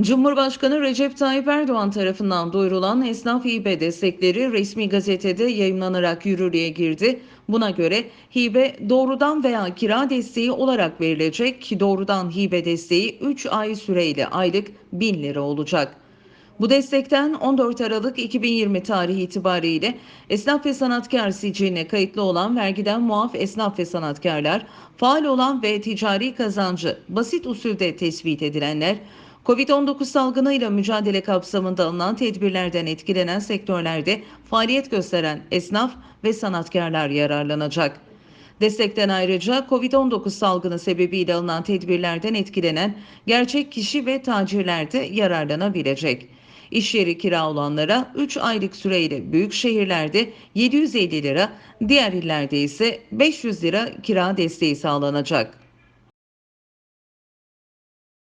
Cumhurbaşkanı Recep Tayyip Erdoğan tarafından duyurulan esnaf hibe destekleri resmi gazetede yayımlanarak yürürlüğe girdi. Buna göre hibe doğrudan veya kira desteği olarak verilecek. Doğrudan hibe desteği 3 ay süreyle aylık 1000 lira olacak. Bu destekten 14 Aralık 2020 tarihi itibariyle esnaf ve sanatkar siciliğine kayıtlı olan vergiden muaf esnaf ve sanatkarlar, faal olan ve ticari kazancı basit usulde tespit edilenler, Covid-19 salgınıyla mücadele kapsamında alınan tedbirlerden etkilenen sektörlerde faaliyet gösteren esnaf ve sanatkarlar yararlanacak. Destekten ayrıca Covid-19 salgını sebebiyle alınan tedbirlerden etkilenen gerçek kişi ve tacirler de yararlanabilecek. İş yeri kira olanlara 3 aylık süreyle büyük şehirlerde 750 lira, diğer illerde ise 500 lira kira desteği sağlanacak.